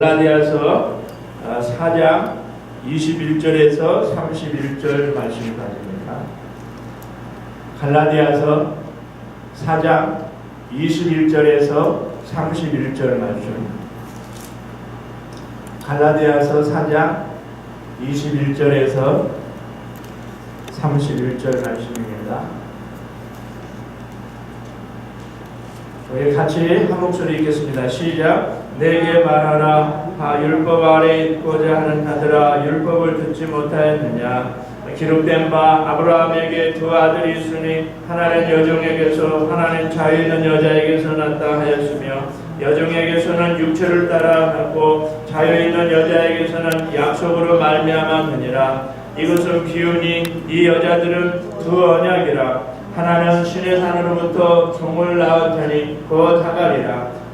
갈라디아서 4장 21절에서 31절 말씀이 가집니다. 갈라디아서 4장 21절에서 31절 말씀. 갈라디아서 4장 21절에서 31절 말씀입니다. 우리 같이 한 목소리 읽겠습니다. 시작. 내게 말하라. 아, 율법 아래 있고자 하는 자들아, 율법을 듣지 못하였느냐? 기록된 바 아브라함에게 두 아들이 있으니 하나는 여종에게서 하나는 자유 있는 여자에게서 났다 하였으며 여종에게서는 육체를 따라 낳고 자유 있는 여자에게서는 약속으로 말미암았느니라. 이것은 비유니 이 여자들은 두 언약이라. 하나는 신의 산으로부터 종을 낳았더니 곧 하갈이라.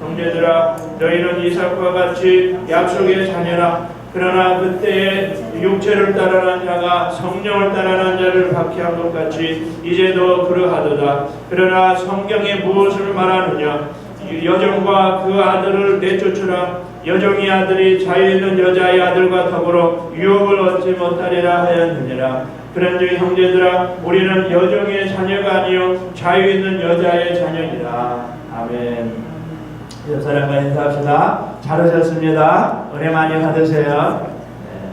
형제들아 너희는 이삭과 같이 약속의 자녀라. 그러나 그때에 육체를 따라난 자가 성령을 따라난 자를 박해한 것 같이 이제도 그러하도다. 그러나 성경에 무엇을 말하느냐? 여종과 그 아들을 내쫓으라. 여종의 아들이 자유 있는 여자의 아들과 더불어 유업을 얻지 못하리라 하였느니라. 그런즉 형제들아 우리는 여종의 자녀가 아니요 자유 있는 여자의 자녀니라. 아멘 옆 사람과 인사합시다. 잘 오셨습니다. 은혜 많이 받으세요. 네,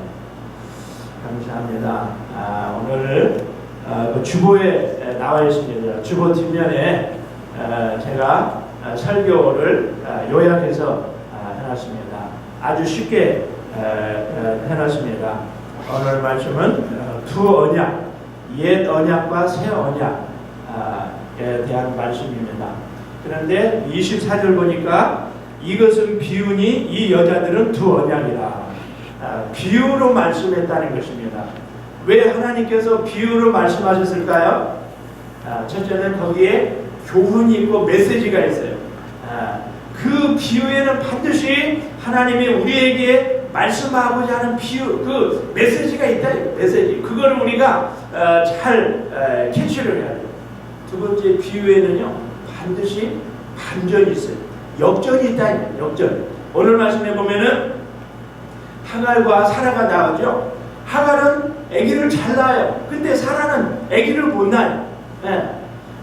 감사합니다. 아, 오늘 아, 그 주보에 나와 있습니다. 주보 뒷면에 아, 제가 아, 설교를 아, 요약해서 아, 해놨습니다. 아주 쉽게 아, 아, 해놨습니다. 오늘 말씀은 어, 두 언약, 옛 언약과 새 언약에 대한 말씀입니다. 그런데 24절 보니까 이것은 비유니 이 여자들은 두 언약이라. 아, 비유로 말씀했다는 것입니다. 왜 하나님께서 비유로 말씀하셨을까요? 아, 첫째는 거기에 교훈이 있고 메시지가 있어요. 아, 그 비유에는 반드시 하나님이 우리에게 말씀하고자 하는 비유, 그 메시지가 있다. 메시지. 그걸 우리가 어, 잘 어, 캐치를 해야 돼요. 두 번째 비유에는요, 반드시 반전이 있어요. 역전이 있다. 역전. 오늘 말씀해 보면은 하갈과 사라가 나오죠. 하갈은 아기를 잘 낳아요. 근데 사라는 아기를 못 낳아요. 예.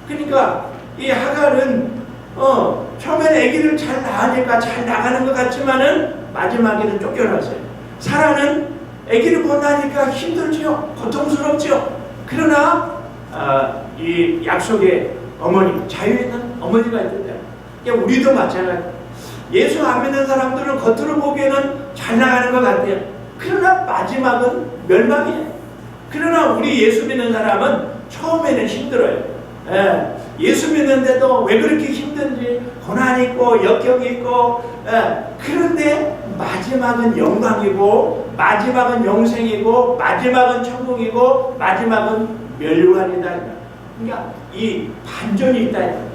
그러니까 이 하갈은 어, 처음엔 아기를 잘 낳으니까 잘 나가는 것 같지만은 마지막에는 쫓겨났어요. 사라는 아기를 못 낳으니까 힘들지요. 고통스럽지요. 그러나 아, 이 약속의 어머니, 자유 있는 어머니가 있던데. 우리도 마찬가지. 예수 안 믿는 사람들은 겉으로 보기에는 잘 나가는 것 같아요. 그러나 마지막은 멸망이에요. 그러나 우리 예수 믿는 사람은 처음에는 힘들어요. 예. 예수 믿는데도 왜 그렇게 힘든지 고난 있고 역경이 있고 예. 그런데 마지막은 영광이고 마지막은 영생이고 마지막은 천국이고 마지막은 멸류관이다. 그러니까 이 반전이 있다.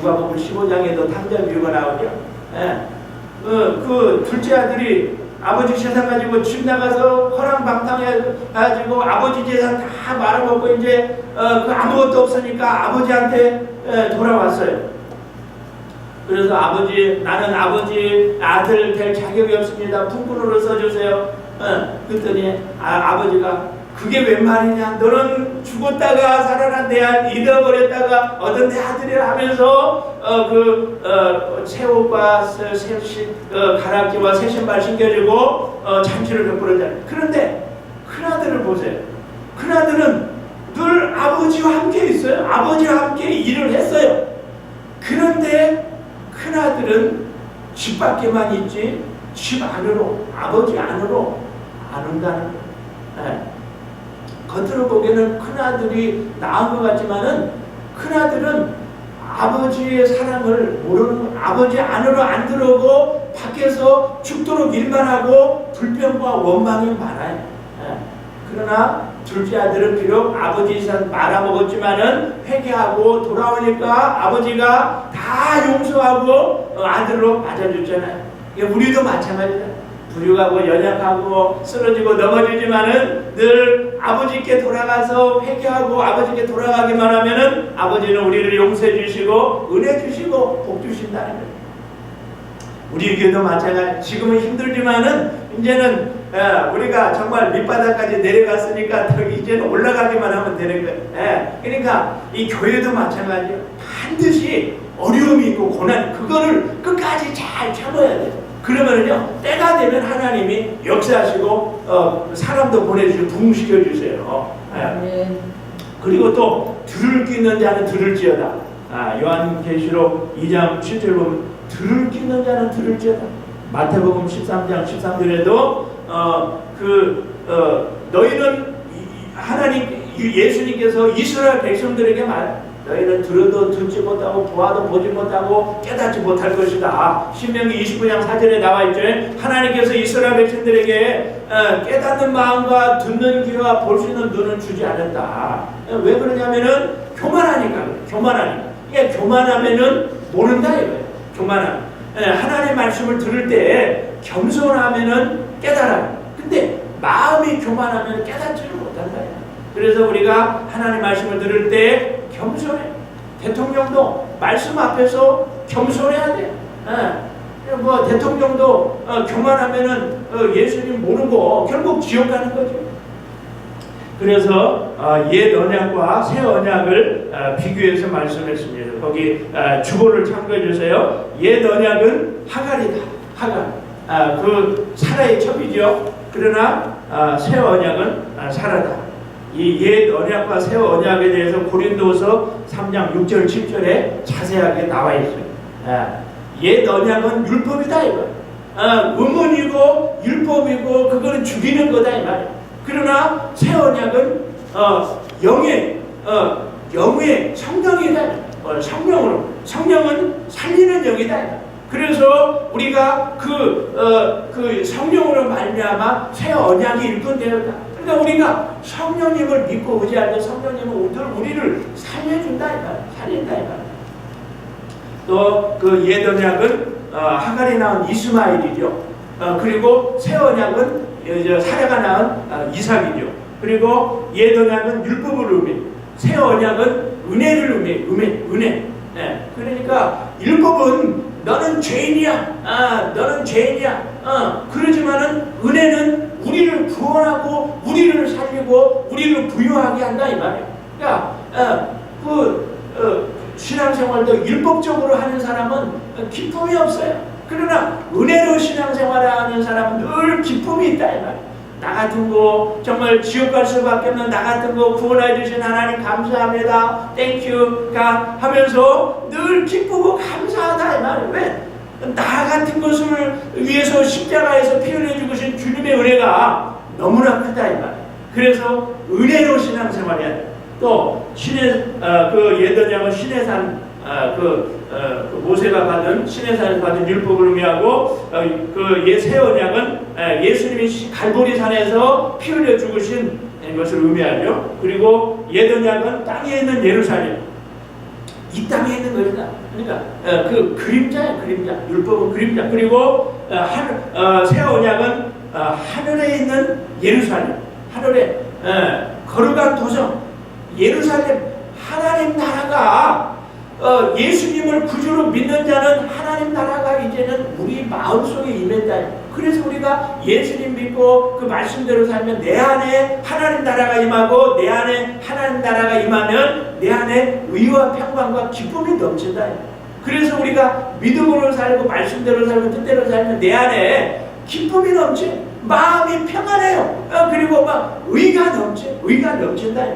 누가 보면 15장에도 탕자 비유가 나오죠. 예. 그, 그 둘째 아들이 아버지 재산 가지고 집 나가서 허랑방탕해 가지고 아버지 재산 다 말아먹고 이제 어, 그 아무것도 없으니까 아버지한테 에, 돌아왔어요. 그래서 아버지 나는 아버지 아들 될 자격이 없습니다. 풍문으로 써주세요. 어, 그랬더니 아, 아버지가 그게 웬 말이냐? 너는 죽었다가 살아난 내 아들 잃어버렸다가 얻은 내 아들이라 하면서 어, 그 어, 새 옷과 새, 새, 새 어, 가락지와 새 신발 신겨주고 어, 잔치를 베풀었잖아요. 그런데 큰 아들을 보세요. 큰 아들은 늘 아버지와 함께 있어요. 아버지와 함께 일을 했어요. 그런데 큰 아들은 집 밖에만 있지 집 안으로 아버지 안으로 안 온다는 거예요. 네. 겉으로 보기에는 큰 아들이 나은 것 같지만은 큰 아들은 아버지의 사랑을 모르는 아버지 안으로 안 들어오고 밖에서 죽도록 일만 하고 불평과 원망이 많아요. 예. 그러나 둘째 아들은 비록 아버지 산 말아먹었지만은 회개하고 돌아오니까 아버지가 다 용서하고 어, 아들로 맞아줬잖아요. 우리도 마찬가지다. 불육하고 연약하고 쓰러지고 넘어지지만은 늘 아버지께 돌아가서 회개하고 아버지께 돌아가기만 하면은 아버지는 우리를 용서해 주시고 은혜 주시고 복 주신다는 거예요. 우리에게도 마찬가지. 지금은 힘들지만은 이제는 예, 우리가 정말 밑바닥까지 내려갔으니까 더 이제는 올라가기만 하면 되는 거예요. 예, 그러니까 이 교회도 마찬가지예요. 반드시 어려움이 있고 고난 그거를 끝까지 잘 참아야 돼요. 그러면요 때가 되면 하나님이 역사하시고 어, 사람도 보내주시고 부흥시켜 주세요. 예. 아멘. 그리고 또 들을 끼는 자는 들을지어다. 아, 요한계시록 2장 7절 보면 들을 끼는 자는 들을지어다. 마태복음 13장 13절에도 어, 그 어, 너희는 하나님 이- 예수님께서 이스라엘 백성들에게 말 너희는 들어도 듣지 못하고 보아도 보지 못하고 깨닫지 못할 것이다. 신명기 29장 4절에 나와 있죠. 하나님께서 이스라엘 백성들에게 어, 깨닫는 마음과 듣는 귀와 볼 수 있는 눈을 주지 않았다. 어, 왜 그러냐면은 교만하니까. 교만하니까. 이게 교만하면은 모른다 이거예요. 교만함. 예, 하나님의 말씀을 들을 때 겸손하면은 깨달아요. 근데 마음이 교만하면 깨닫지를 못한다. 그래서 우리가 하나님 말씀을 들을 때 겸손해. 대통령도 말씀 앞에서 겸손해야 돼요. 예. 뭐 대통령도 어, 교만하면은 어, 예수님 모르고 결국 지옥 가는 거죠. 그래서 어, 옛 언약과 새 언약을 어, 비교해서 말씀했습니다. 거기 어, 주보를 참고해 주세요. 옛 언약은 하갈이다. 하갈. 아, 그 사라의 첩이죠. 그러나 아, 새 언약은 아, 사라다. 이 옛 언약과 새 언약에 대해서 고린도서 3장 6절 7절에 자세하게 나와 있어요. 아, 옛 언약은 율법이다 이거. 아, 의문이고 율법이고 그거는 죽이는 거다 이 말이야. 그러나 새 언약은 어, 영의 어, 영의 성령이다. 어, 성령으로 성령은 살리는 영이다. 그래서 우리가 그, 어, 그 성령으로 말미암아 새 언약이 일꾼되었다. 그러니까 우리가 성령님을 믿고 의지할 때 성령님은 늘 우리를 살려준다 이 말이야. 살린다 이 말이야. 또그 옛 언약은 어, 하갈이 낳은 이스마엘이죠. 어, 그리고 새 언약은 이제 사례가 낳은 어, 이삭이죠. 그리고 옛 언약은 율법을 의미, 새 언약은 은혜를 의미, 은혜, 은혜. 예, 그러니까 율법은 너는 죄인이야, 아, 너는 죄인이야. 어, 그러지만은 은혜는 우리를 구원하고 우리를 살리고 우리를 부유하게 한다 이 말이야. 그러니까 어, 그 어, 신앙생활도 율법적으로 하는 사람은 기쁨이 없어요. 그러나 은혜로 신앙생활을 하는 사람은 늘 기쁨이 있다 이 말이야. 나 같은 거 정말 지옥 갈 수밖에 없는 나 같은 거 구원해 주신 하나님 감사합니다. 땡큐 가 하면서 늘 기쁘고 감사하다 이 말이야. 왜? 나 같은 것을 위해서 십자가에서 피 흘려 죽으신 주님의 은혜가 너무나 크다 이 말이야. 그래서 은혜로 신앙생활해야 돼. 또 신의 어, 그 예더냐면 신의 산 어, 그, 어, 그 모세가 받은 신의 산에서 받은 율법을 의미하고 어, 그예새 언약은 에, 예수님이 시- 갈보리 산에서 피 흘려 죽으신 것을 의미하죠. 그리고 옛 언약은 땅에 있는 예루살렘 이 땅에 있는 것이다. 그러니까 어, 그 그림자야 그림자. 율법은 그림자. 그리고 어, 한, 어, 새 언약은 어, 하늘에 있는 예루살렘. 하늘에 어, 거룩한 도성 예루살렘 하나님 나라가 어, 예수님을 구주로 믿는 자는 하나님 나라가 이제는 우리 마음속에 임했다. 그래서 우리가 예수님 믿고 그 말씀대로 살면 내 안에 하나님 나라가 임하고 내 안에 하나님 나라가 임하면 내 안에 의와 평강과 기쁨이 넘친다. 그래서 우리가 믿음으로 살고 말씀대로 살고 뜻대로 살면 내 안에 기쁨이 넘치 마음이 평안해요. 어, 그리고 막 의가 넘치 의가 넘친다.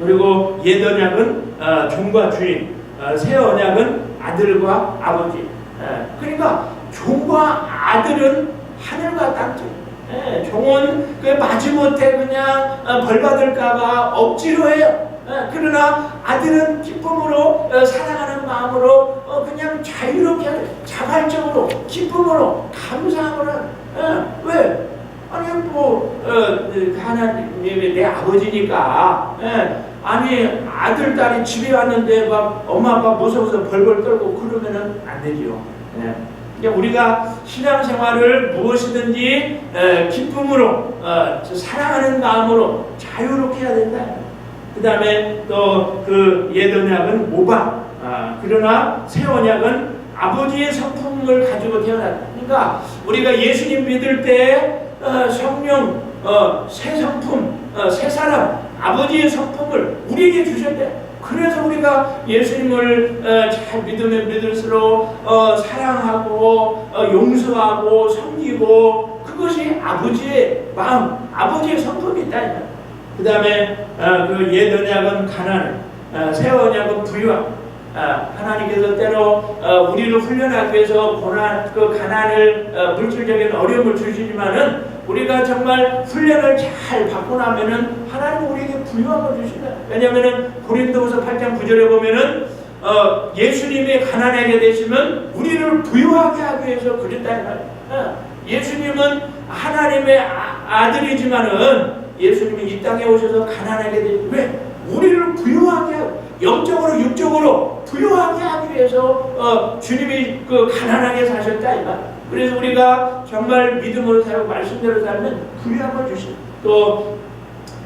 그리고 옛 언약은 어, 종과 주인, 어, 새 언약은 아들과 아버지. 예, 그러니까 종과 아들은 하늘과 땅죠. 예, 종은 그 마지못해 그냥 어, 벌 받을까봐 억지로 해요. 예, 그러나 아들은 기쁨으로 어, 사랑하는 마음으로 어, 그냥 자유롭게 자발적으로 기쁨으로 감사함으로 어, 왜? 아니 뭐 어, 그 하나님이 내 아버지니까 예, 아니 아들 딸이 집에 왔는데 막 엄마 아빠 무서워서 벌벌 떨고 그러면은 안 되지요. 예. 그러니까 우리가 신앙생활을 무엇이든지 에, 기쁨으로 어, 저 사랑하는 마음으로 자유롭게 해야 된다. 그 다음에 또 그 예언약은 모방 아, 그러나 새 언약은 아버지의 성품을 가지고 태어났다. 그러니까 우리가 예수님 믿을 때 어, 성령 어, 새 성품 어, 새 사람 아버지의 성품을 우리에게 주셨대. 그래서 우리가 예수님을 어, 잘 믿으면 믿을수록 어, 사랑하고 어, 용서하고 섬기고 그것이 아버지의 마음, 아버지의 성품이 있다. 그 다음에 어, 그 옛 언약은 가난, 어, 새 언약은 부유함. 아, 하나님께서 때로 어, 우리를 훈련하기 위해서 고난, 그 가난을 어, 물질적인 어려움을 주시지만은 우리가 정말 훈련을 잘 받고 나면은 하나님 우리에게 부유함을 주신다. 왜냐하면은 고린도후서 8장 9절에 보면은 어, 예수님이 가난하게 되시면 우리를 부유하게 하기 위해서 그랬다 이 말이야. 어, 예수님은 하나님의 아, 들이지만은 예수님이 이 땅에 오셔서 가난하게 되시 왜? 우리를 부유하게 영적으로 육적으로 부유하게 하기 위해서 어, 주님이 그 가난하게 사셨다 이 말. 그래서 우리가 정말 믿음으로 살고 말씀대로 살면 부유함을 주신. 또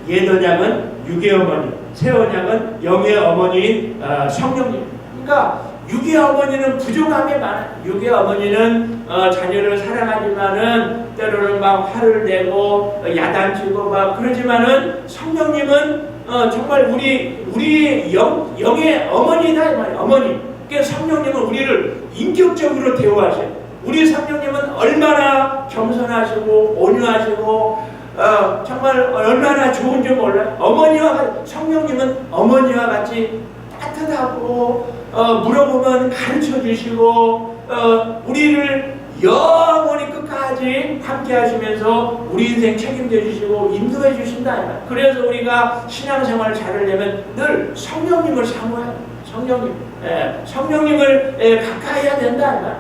예언약은 육의 어머니, 새 언약은 영의 어머니인 어, 성령님. 그러니까 육의 어머니는 부족함이 많아. 육의 어머니는 어, 자녀를 사랑하지만은 때로는 막 화를 내고 어, 야단치고 막 그러지만은 성령님은 어, 정말 우리 우리 영 영의 어머니다 이 말이야. 어머니. 그러니까 성령님은 우리를 인격적으로 대우하셔요. 우리 성령님은 얼마나 겸손하시고 온유하시고 어, 정말 얼마나 좋은지 몰라요. 어머니와 같- 성령님은 어머니와 같이 따뜻하고 어, 물어보면 가르쳐 주시고 어, 우리를 영원히 끝까지 함께 하시면서 우리 인생 책임져 주시고 인도해 주신다. 그래서 우리가 신앙생활을 잘하려면 늘 성령님을 사모해야 돼요. 성령님. 예, 성령님을 예, 가까이 해야 된다.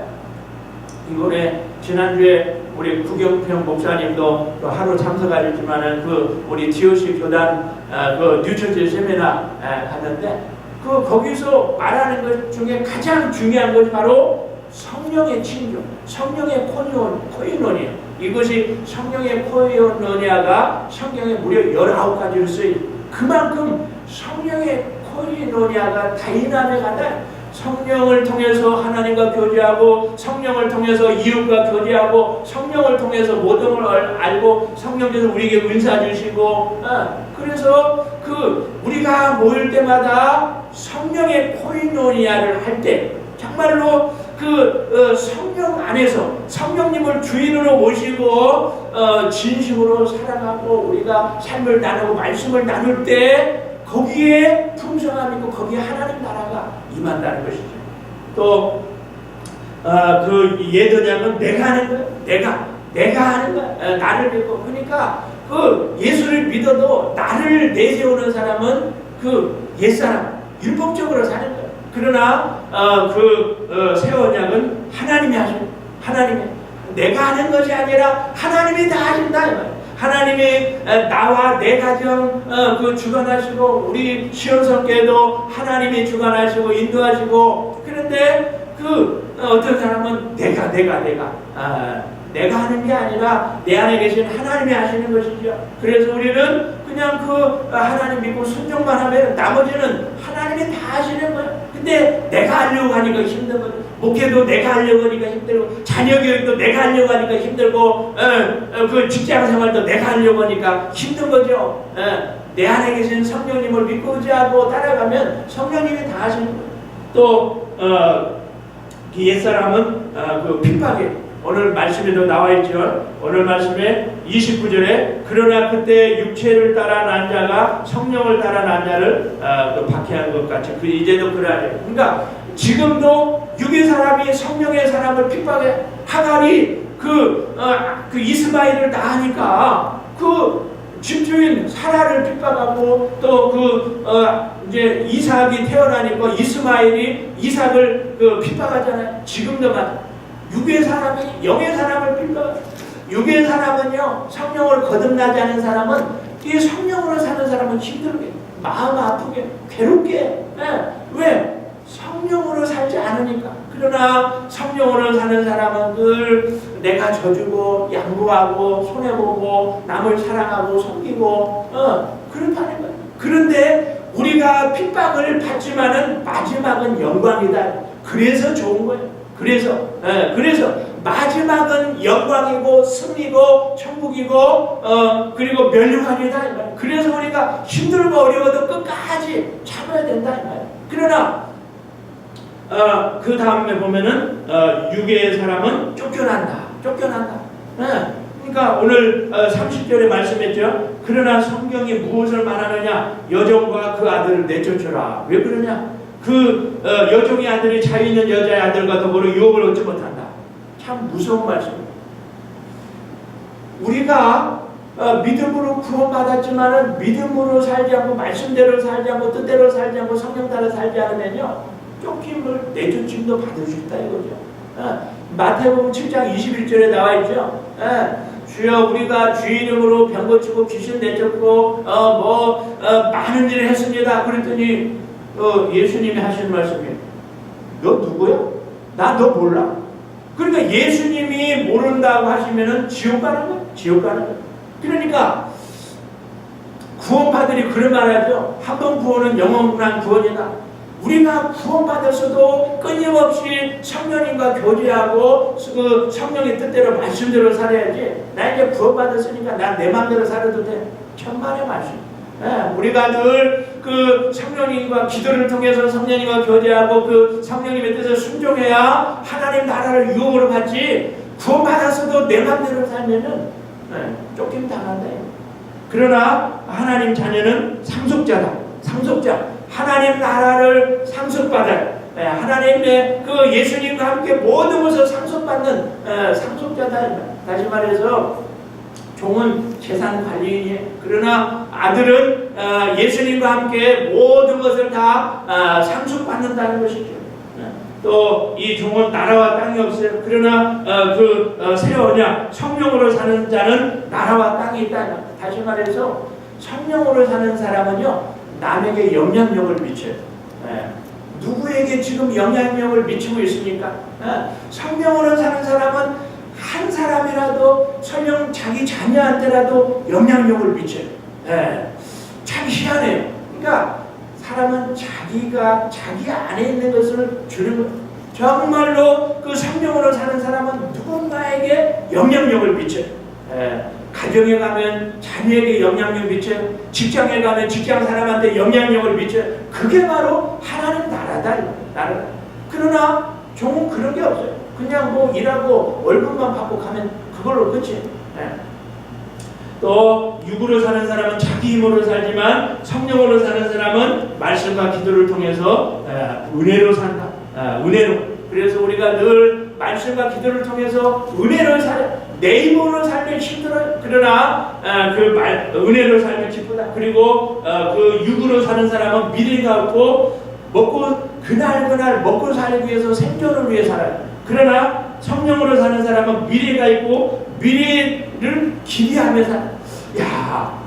이번에 지난주에 우리 구경평 목사님도 또 하루 참석하셨지만은 그 우리 DOC 교단 아, 그 뉴처치 세미나 아, 갔는데 그 거기서 말하는 것 중에 가장 중요한 것이 바로 성령의 친교, 성령의 코이온, 코이노니아. 이것이 성령의 코이노니아가 성경에 무려 19가지로 쓰여 그만큼 성령의 코이노니아가 다이나믹하다. 성령을 통해서 하나님과 교제하고 성령을 통해서 이웃과 교제하고 성령을 통해서 모든 걸 알- 알고 성령께서 우리에게 은사 주시고 어, 그래서 그 우리가 모일 때마다 성령의 코이노니아를 할 때 정말로 그 어, 성령 안에서 성령님을 주인으로 모시고 어, 진심으로 살아가고 우리가 삶을 나누고 말씀을 나눌 때 거기에 풍성함이 있고 거기에 하나님 나라가 임한다는 것이죠. 또 어, 그 예언약은 내가 하는 거야. 내가 내가 하는 거야. 어, 나를 믿고 그러니까 그 예수를 믿어도 나를 내세우는 사람은 그 옛사람 율법적으로 사는 거야. 그러나 어, 그새 언약은 하나님이 하시는 하나님이 내가 하는 것이 아니라 하나님이 다 하신다. 하나님이 에, 나와 내 가정 어, 그 주관하시고 우리 시원성께도 하나님이 주관하시고 인도하시고 그런데 그 어, 어떤 사람은 내가 내가 내가 아, 내가 하는 게 아니라 내 안에 계신 하나님이 하시는 것이죠. 그래서 우리는 그냥 그 어, 하나님 믿고 순종만 하면 나머지는 하나님이 다 하시는 거예요. 근데 내가 하려고 하니까 힘든 거죠. 목회도 내가 하려고 하니까 힘들고 자녀 교육도 내가 하려고 하니까 힘들고 어, 어, 그 직장 생활도 내가 하려고 하니까 힘든 거죠. 어, 내 안에 계신 성령님을 믿고 의지하고 따라가면 성령님이 다 하시는 거예요. 또 어, 그 옛사람은 어, 그 핍박에 오늘 말씀에도 나와 있죠. 오늘 말씀에 29절에 그러나 그때 육체를 따라 난 자가 성령을 따라 난 자를 어, 그 박해한 것 같이 그 이제도 그러하죠. 그러니까 지금도 육의 사람이 성령의 사람을 핍박해 하갈이 그, 어, 그 이스마엘을 낳으니까 그 집주인 사라를 핍박하고 또그 어, 이제 이삭이 태어나니까 이스마엘이 이삭을 그 핍박하잖아요. 지금도 만 육의 사람이 영의 사람을 빌려. 육의 사람은요 성령을 거듭나지 않은 사람은 이 성령으로 사는 사람은 힘들게 마음 아프게 괴롭게 예. 왜 성령으로 살지 않으니까 그러나 성령으로 사는 사람은 늘 내가 져주고 양보하고 손해보고 남을 사랑하고 섬기고 어 그렇다는 거예요 그런데 우리가 핍박을 받지만은 마지막은 영광이다 그래서 좋은 거예요 그래서 예, 그래서 마지막은 영광이고 승리고 천국이고 어 그리고 멸류관이다. 그래서 우리가 힘들고 어려워도 끝까지 참아야 된다. 그러나 어, 그 다음에 보면은 어, 유괴의 사람은 쫓겨난다. 쫓겨난다. 예. 그러니까 오늘 어, 30절에 말씀했죠. 그러나 성경이 무엇을 말하느냐? 여종과 그 아들을 내쫓으라. 왜 그러냐? 그 어, 여종의 아들이 자유 있는 여자의 아들과 더불어 유업을 얻지 못한다. 참 무서운 말씀입니다. 우리가 어, 믿음으로 구원받았지만은 믿음으로 살지 않고 말씀대로 살지 않고 뜻대로 살지 않고 성령 따라 살지 않으면요 쫓김을 내쫓임도 받을 수 있다 이거죠. 어, 마태복음 7장 21절에 나와 있죠. 예, 주여 우리가 주 이름으로 병 고치고 귀신 내쫓고 어, 뭐 어, 많은 일을 했습니다. 그랬더니 어, 예수님이 하시는 말씀이 너 누구야? 나 너 몰라. 그러니까 예수님이 모른다고 하시면은 지옥 가는 거예요. 지옥 가는 거예요. 그러니까 구원파들이 그런 말하죠. 한 번 구원은 영원한 구원이다. 우리가 구원받았어도 끊임없이 성령님과 교제하고 그 성령의 뜻대로 말씀대로 살아야지. 나 이제 구원받았으니까 나내 마음대로 살아도 돼. 천만의 말씀. 예, 우리가 늘 그 성령님과 기도를 통해서 성령님과 교제하고 그 성령님의 뜻에 순종해야 하나님 나라를 유혹으로 받지 구원받았어도 내 맘대로 살면은 예, 쫓김 당한다. 그러나 하나님 자녀는 상속자다. 상속자. 하나님 나라를 상속받아요. 예, 하나님의 그 예수님과 함께 모든 것을 상속받는 예, 상속자다. 다시 말해서 종은 재산 관리인이에요. 그러나 아들은 어, 예수님과 함께 모든 것을 다 어, 상속받는다는 것이죠. 또이 종은 나라와 땅이 없어요. 그러나 어, 그 어, 새 언약 성령으로 사는 자는 나라와 땅이 있다. 다시 말해서 성령으로 사는 사람은요 남에게 영향력을 미쳐요. 예. 누구에게 지금 영향력을 미치고 있습니까? 예. 성령으로 사는 사람은 한 사람이라도 설령 자기 자녀한테라도 영향력을 미쳐요. 예. 참 희한해요. 그러니까 사람은 자기가 자기 안에 있는 것을 주는. 정말로 그 성령으로 사는 사람은 누군가에게 영향력을 미쳐요. 예. 가정에 가면 자녀에게 영향력 미쳐요. 직장에 가면 직장 사람한테 영향력을 미쳐요. 그게 바로 하나님 나라다. 나라. 그러나 종은 그런 게 없어요. 그냥 뭐 일하고 월급만 받고 가면 그걸로 끝이에요. 예. 또 육으로 사는 사람은 자기 힘으로 살지만 성령으로 사는 사람은 말씀과 기도를 통해서 에, 은혜로 산다. 아, 은혜로. 그래서 우리가 늘 말씀과 기도를 통해서 은혜로 살. 내 힘으로 살면 힘들어요. 그러나 아, 그 말, 은혜로 살면 기쁘다. 그리고 어, 그 육으로 사는 사람은 미래가 없고 먹고 그날 그날 먹고 살기 위해서 생존을 위해 살아요. 그러나 성령으로 사는 사람은 미래가 있고 미래를 기대하며 살아. 야,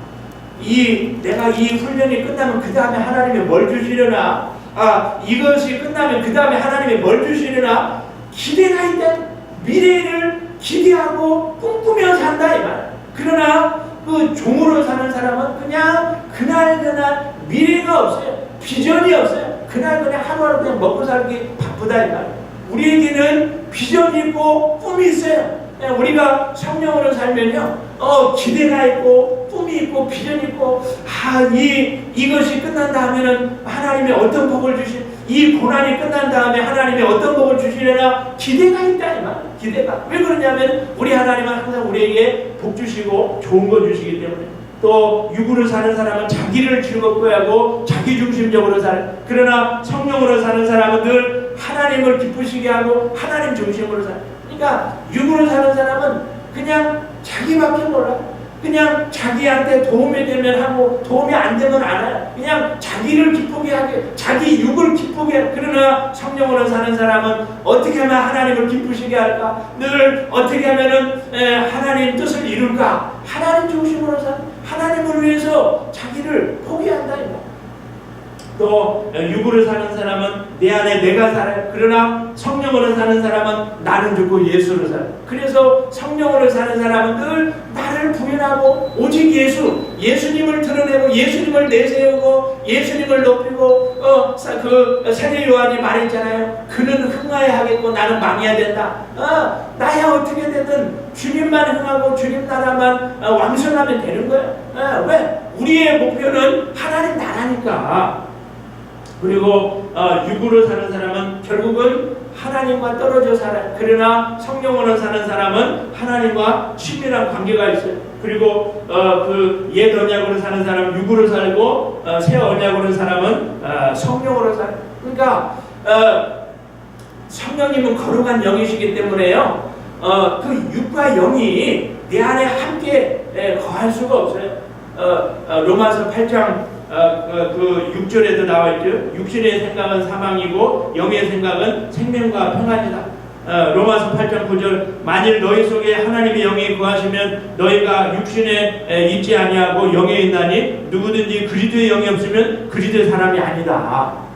이 내가 이 훈련이 끝나면 그 다음에 하나님이 뭘 주시려나? 아, 이것이 끝나면 그 다음에 하나님이 뭘 주시려나? 기대가 있다. 미래를 기대하고 꿈꾸며 산다 이 말. 그러나 그 종으로 사는 사람은 그냥 그날 그날 미래가 없어요. 비전이 없어요. 그날 그날 하루하루 그냥 먹고 살기 바쁘다 이 말. 우리에게는 비전이 있고 꿈이 있어요. 예, 우리가 성령으로 살면요, 어 기대가 있고 꿈이 있고 비전이 있고 아 이 이것이 끝난 다음에는 하나님이 어떤 복을 주시, 이 고난이 끝난 다음에 하나님이 어떤 복을 주시려나 기대가 있다 이 말. 기대가 왜 그러냐면 우리 하나님은 항상 우리에게 복 주시고 좋은 거 주시기 때문에. 또 육으로 사는 사람은 자기를 즐겁게 하고 자기 중심적으로 살. 그러나 성령으로 사는 사람은 늘 하나님을 기쁘시게 하고 하나님 중심으로 살. 그러니까 육으로 사는 사람은 그냥 자기밖에 몰라. 그냥 자기한테 도움이 되면 하고 도움이 안 되면 안 해요. 그냥 자기를 기쁘게 하게, 자기 육을 기쁘게 해. 그러나 성령으로 사는 사람은 어떻게 하면 하나님을 기쁘시게 할까? 늘 어떻게 하면은 에, 하나님 뜻을 이룰까? 하나님 중심으로 사 하나님을 위해서 자기를 포기한다 이 말. 또 육으로 사는 사람은 내 안에 내가 살아요. 그러나 성령으로 사는 사람은 나는 죽고 예수로 살아요. 그래서 성령으로 사는 사람은 늘 나를 부인하고 오직 예수, 예수님을 드러내고 예수님을 내세우고 예수님을 높이고 어, 사- 그 세례 요한이 말했잖아요. 그는 흥하야 하겠고 나는 망해야 된다. 어, 나야 어떻게 되든 주님만 흥하고 주님 나라만 어, 왕성하면 되는 거예요. 어, 왜? 우리의 목표는 하나님 나라니까. 그리고 어, 육으로 사는 사람은 결국은 하나님과 떨어져 살아요. 그러나 성령으로 사는 사람은 하나님과 친밀한 관계가 있어요. 그리고 어, 그옛 언약으로 사는 사람은 육으로 살고 어, 새 언약으로 사람은 어, 성령으로 살아요. 그러니까 어, 성령님은 거룩한 영이시기 때문에요. 어, 그 육과 영이 내 안에 함께 에, 거할 수가 없어요. 어, 어, 로마서 8장 어, 그, 그 6절에도 나와 있죠. 육신의 생각은 사망이고 영의 생각은 생명과 평안이다. 어, 로마서 8장 9절 만일 너희 속에 하나님의 영이 거하시면 너희가 육신에 에, 있지 아니하고 영에 있나니 누구든지 그리스도의 영이 없으면 그리스도의 사람이 아니다.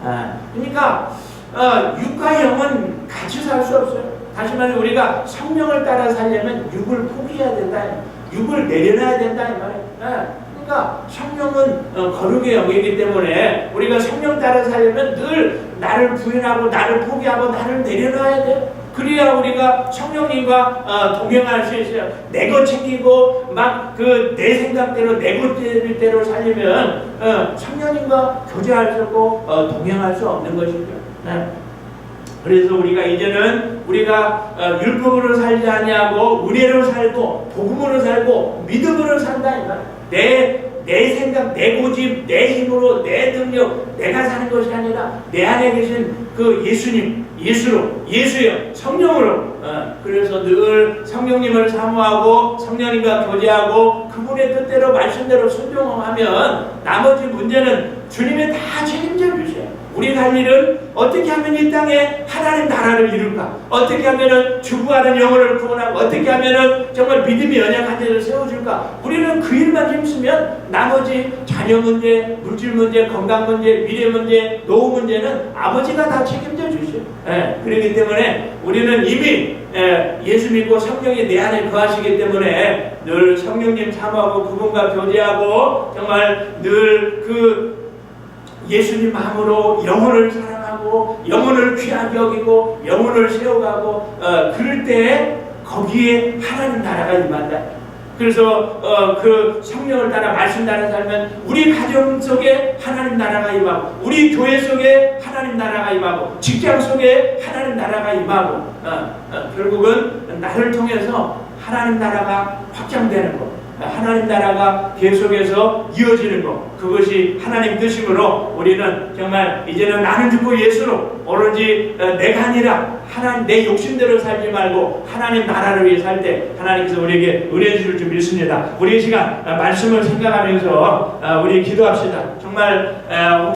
아, 그러니까 어, 육과 영은 같이 살 수 없어요. 다시 말해 우리가 성령을 따라 살려면 육을 포기해야 된다. 육을 내려놔야 된다 이 말이에요. 예. 그러니까 성령은 어, 거룩의 영이기 때문에 우리가 성령 따라 살려면 늘 나를 부인하고 나를 포기하고 나를 내려놔야 돼요. 그래야 우리가 성령님과 어, 동행할 수 있어요. 내 것 챙기고 막 그 내 생각대로 내 것대로 살려면 어, 성령님과 교제할 수 없고 어, 동행할 수 없는 것이죠. 네. 그래서 우리가 이제는 우리가 어, 율법으로 살지 아니하고 은혜로 살고 복음으로 살고 믿음으로 산다 이 말. 내 내 생각, 내 고집, 내 힘으로, 내 능력, 내가 사는 것이 아니라 내 안에 계신 그 예수님, 예수로, 예수여, 성령으로. 어, 그래서 늘 성령님을 사모하고 성령님과 교제하고 그분의 뜻대로 말씀대로 순종하면 나머지 문제는 주님이 다 책임져 주셔요. 우리 갈 일은 어떻게 하면 이 땅에 하나님 나라를 이룰까? 어떻게 하면은 주부하는 영혼을 구원하고 어떻게 하면은 정말 믿음이 연약한 데를 세워줄까? 우리는 그 일만 힘쓰면 나머지 자녀 문제, 물질 문제, 건강 문제, 미래 문제, 노후 문제는 아버지가 다 책임져 주셔요. 예, 그렇기 때문에 우리는 이미 예, 예수 믿고 성령이 내 안에 거하시기 때문에 늘 성령님 사모하고 그분과 교제하고 정말 늘그 예수님 마음으로 영혼을 사랑하고 영혼을 귀하게 여기고 영혼을 세워가고 어, 그럴 때 거기에 하나님 나라가 임한다. 그래서 어, 그 성령을 따라 말씀 따라 살면 우리 가정 속에 하나님 나라가 임하고 우리 교회 속에 하나님 나라가 임하고 직장 속에 하나님 나라가 임하고 어, 어, 결국은 나를 통해서 하나님 나라가 확장되는 것. 하나님 나라가 계속해서 이어지는 것 그것이 하나님 뜻이므로 우리는 정말 이제는 나는 죽고 예수로 오로지 어, 내가 아니라 하나님 내 욕심대로 살지 말고 하나님 나라를 위해 살 때 하나님께서 우리에게 은혜 주실 줄 믿습니다. 우리 이 시간 어, 말씀을 생각하면서 어, 우리 기도합시다. 정말 어,